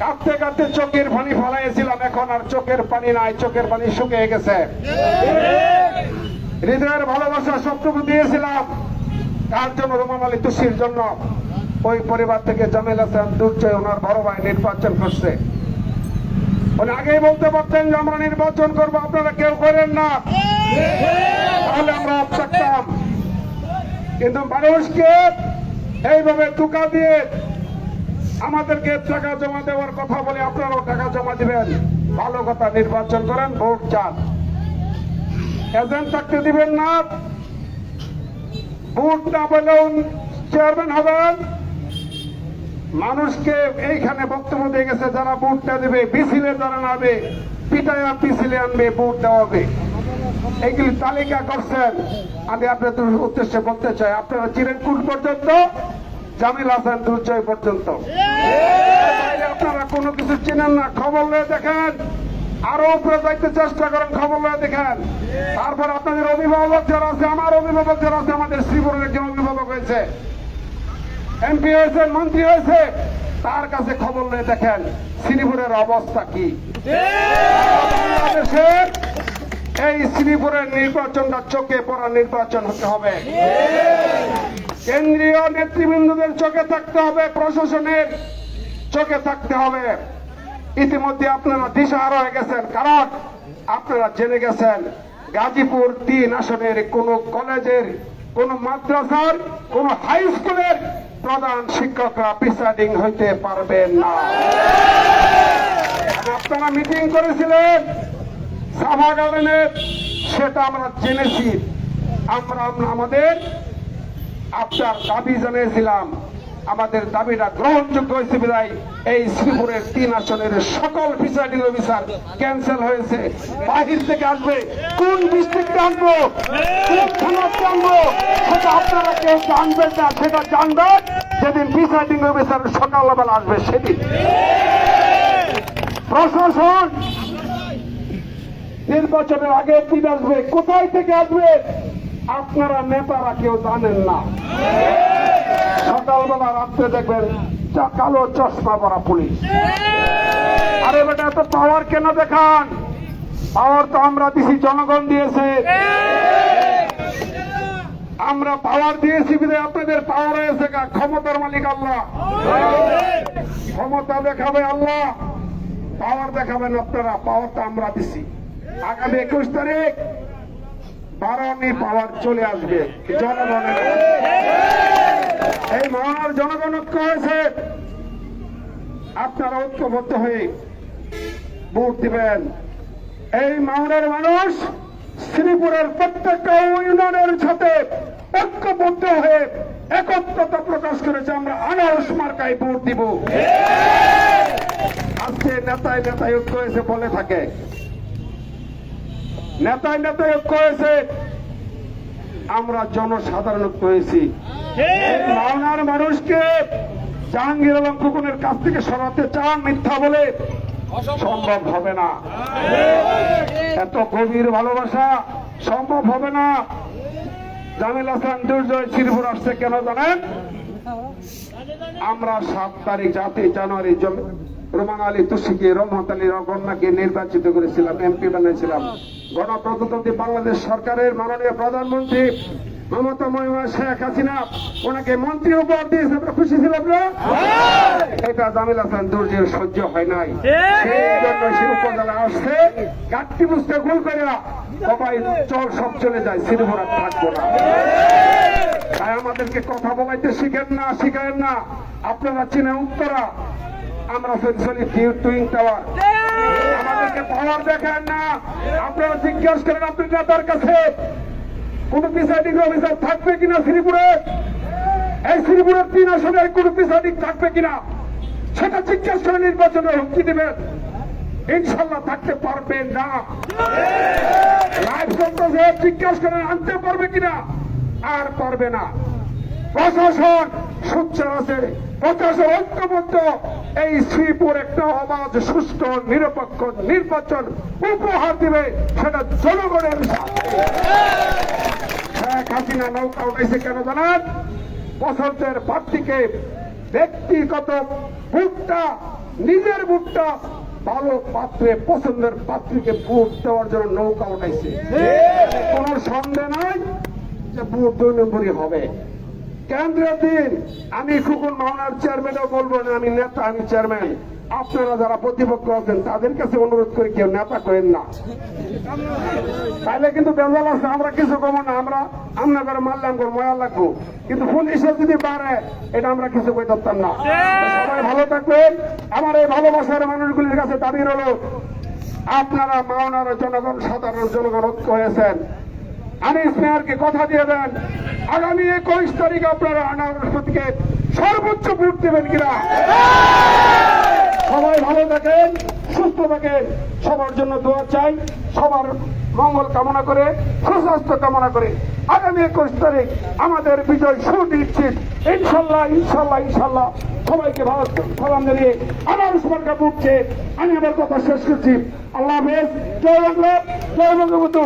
কাঁদতে কাঁদতে চোখের পানি ফলাইছিলাম এখন আর চোখের পানি নাই, চোখের পানি শুকিয়ে গেছে। হৃদয়ের ভালোবাসা সবটুকু দিয়েছিলাম। কার জন্য রোমান আলী তুষির জন্য? ওই পরিবার থেকে জামিল হাসান দুর্জয় ওনার বড় ভাই নির্বাচন করছে। উনি আগেই বলতে পারতেন যে আমরা নির্বাচন করব, আপনারা কেউ করেন না। তাহলে আমরা থাকতাম। কিন্তু মানুষকে এইভাবে টুকা দিয়ে আমাদেরকে টাকা জমা দেওয়ার কথা বলে আপনারাও টাকা জমা দিবেন। ভালো কথা, নির্বাচন করেন, ভোট চান। এজেন্ট থাকতে দিবেন না। ভোট না পেলেও চেয়ারম্যান হবেন। মানুষকে এইখানে বক্তব্য দিয়ে গেছে, যারা ভোটটা দেবে, মিছিলে যারা নামবে, পিটায়া পিছিলে আনবে, ভোট দেওয়া হবে। এইগুলি তালিকা করছেন। আমি আপনাদের উদ্দেশ্যে বলতে চাই, আপনারা চিরেন চিরেনকুট পর্যন্ত? জামিল হাসান, দুর্জয় পর্যন্ত। আপনারা কোনো কিছু চেনেন না, খবর নিয়ে দেখেন। আরও উপরে যাইতে চেষ্টা করেন, খবর নিয়ে দেখেন। তারপর আপনাদের অভিভাবক যারা আছে, আমার অভিভাবক যারা আছে, আমাদের শ্রীপুরের একজন অভিভাবক হয়েছে। এমপি হয়েছে, মন্ত্রী হয়েছে, তার কাছে খবর নিয়ে দেখেন, শ্রীপুরের অবস্থা কি। বাংলাদেশের এই শ্রীপুরের নির্বাচনটা চোখে পড়া নির্বাচন হতে হবে। কেন্দ্রীয় নেতৃবৃন্দদের চোখে থাকতে হবে, প্রশাসনের চোখে থাকতে হবে। ইতিমধ্যে আপনারা দিশাহারা হয়ে গেছেন। কারণ আপনারা জেনে গেছেন, গাজীপুর তিন আসনের কোন কলেজের, কোন মাদ্রাসার, কোন হাই স্কুলের প্রধান শিক্ষকরা প্রিসাইডিং হইতে পারবেন না। আপনারা মিটিং করেছিলেন সাভা গার্ডেনের সেটা আমরা জেনেছি। আমরা আমাদের আপনার দাবি জানিয়েছিলাম, আমাদের দাবিটা গ্রহণযোগ্য হয়েছে বিদায়। এই শ্রীপুরের তিন আসনের সকল প্রিসাইডিং অফিসার ক্যান্সেল হয়েছে। বাহির থেকে আসবে, কোন ডিস্ট্রিক্টে আনব আনব সেটা আপনারা কেউ জানবেন না, সেটা জানবেন যেদিন প্রিসাইডিং অফিসার সকালবেলা আসবে, সেদিন। প্রশাসন নির্বাচনের আগে দিন আসবে, কোথায় থেকে আসবে? আপনারা নেতারা কেউ জানেন না। সকালবেলা রাত্রে দেখবেন কালো চশমা পরা পুলিশ। আরে বেটা, এত পাওয়ার কেন দেখান? পাওয়ার তো আমরা দিছি জনগণ দিয়েছে। আমরা পাওয়ার দিয়েছি বিধায় আপনাদের পাওয়ার হয়েছে? ক্ষমতার মালিক আল্লাহ। ক্ষমতা দেখাবে আল্লাহ। পাওয়ার দেখাবেন আপনারা পাওয়ারটা আমরা দিছি। আগামী একুশ তারিখ বারোনি পাওয়ার চলে আসবে। জনগণের এই মহানার জনগণ ঐক্য হয়েছে। আপনারা ঐক্যবদ্ধ হয়ে ভোট দিবেন। এই মাওনার মানুষ শ্রীপুরের প্রত্যেকটা ইউনিয়নের সাথে ঐক্যবদ্ধ হয়ে একত্রতা প্রকাশ করেছে। আমরা আনারস মার্কায় ভোট দিব। আজকে নেতায় নেতায় ঐক্য হয়েছে বলে থাকে। নেতায় নেতায় ঐক্য হয়েছে আমরা জনসাধারণ ঐক্য হয়েছি মাওনার মানুষকে জাহাঙ্গীর আলম খোকনের কাছ থেকে সরাতে চান মিথ্যা বলে সম্ভব হবে না। এত গভীর ভালোবাসা সম্ভব হবে না। জামিল হাসান দুর্জয় শ্রীপুর আসছে কেন জানেন? আমরা সাত তারিখ জাতি জানুয়ারি জম- রোমান আলী তুষিকে রহমত আলী রগন্নাকে নির্বাচিত করেছিলাম এমপি বানিয়েছিলাম। গণপ্রজাতন্ত্রী বাংলাদেশ সরকারের মাননীয় প্রধানমন্ত্রী মমতা মহিমা শেখ হাসিনা ওনাকে মন্ত্রী উপহার দিয়েছে আমরা খুশি ছিলাম না এটা জামিল হাসান দুর্জের সহ্য হয় নাই। সেই জন্য সে উপজেলা আসছে গাঠটি বুঝতে গোল করে সবাই চল সব চলে যায় শ্রীপুরা থাকব না। তাই আমাদেরকে কথা বলাইতে শিখেন না শিখায়েন না। আপনারা চিনে উত্তরা আমরা ফেন্সলি টুইং টাওয়ার আমাদেরকে পাওয়ার দেখান না। আপনারা জিজ্ঞাসা করেন আপনার নেতার কাছে কোন প্রিসাইডিং অফিসার থাকবে কিনা শ্রীপুরে? এই শ্রীপুরের তিন আসনে কোন প্রিসাইডিং থাকবে কিনা? সেটা জিজ্ঞাসা করে নির্বাচনে হুমকি দেবেন। ইনশাল্লাহ থাকতে পারবেন না। জিজ্ঞাসা করে আনতে পারবে কিনা? আর পারবে না। প্রশাসন সোচ্চার আছে প্রশাসন ঐক্যবদ্ধ। এই শ্রীপুর একটা অবাধ সুস্থ নিরপেক্ষ নির্বাচন উপহার দিবে সেটা জনগণের শেখ হাসিনা নৌকা উঠেছে কেন জানান? পছন্দের প্রার্থীকে ব্যক্তিগত ভোটটা নিজের ভোটটা ভালো পাত্রে পছন্দের পাত্রীকে ভোট দেওয়ার জন্য নৌকা উঠাইছে। কোন সন্দেহ নাই যে ভোট দুই নম্বরই হবে। কেন্দ্রের দিন আমি খুকুন মাওনার চেয়ারম্যানও বলব না, আমি নেতা, আমি চেয়ারম্যান আপনারা যারা প্রতিপক্ষ আছেন, তাদের কাছে অনুরোধ করি, কেউ নেতা করেন না। তাইলে কিন্তু বেজাল আছে, আমরা কিছু কমো না, আমরা আমরা করে মারলাম করে ময়া লাগবো। কিন্তু পুলিশে যদি পারে, এটা আমরা কিছু কই ধরতাম না। সবাই ভালো থাকবেন। আমার এই ভালোবাসার মানুষগুলির কাছে দাবি রলো আপনারা মাওনার জনগণ, সাধারণ জনগণ ঐক্য হয়েছেন। আনিস মেয়ারকে কথা দিয়ে দেন। আগামী একুশ তারিখ আপনারা আনারসপতিকে সর্বোচ্চ ভোট দেবেন কিনা? সবাই ভালো থাকেন, সুস্থ থাকেন। সবার জন্য দোয়া চাই, সবার মঙ্গল কামনা করে, সুস্বাস্থ্য কামনা করে। আগামী একুশ তারিখ আমাদের বিজয় সুনিশ্চিত ইনশাল্লাহ ইনশাল্লাহ ইনশাল্লাহ। সবাইকে ভালো সালাম জানিয়ে আমার সরকার উঠছে আমি আমার কথা শেষ করছি। আল্লাহ হাফেজ। জয় বাংলা, জয় বঙ্গবন্ধু।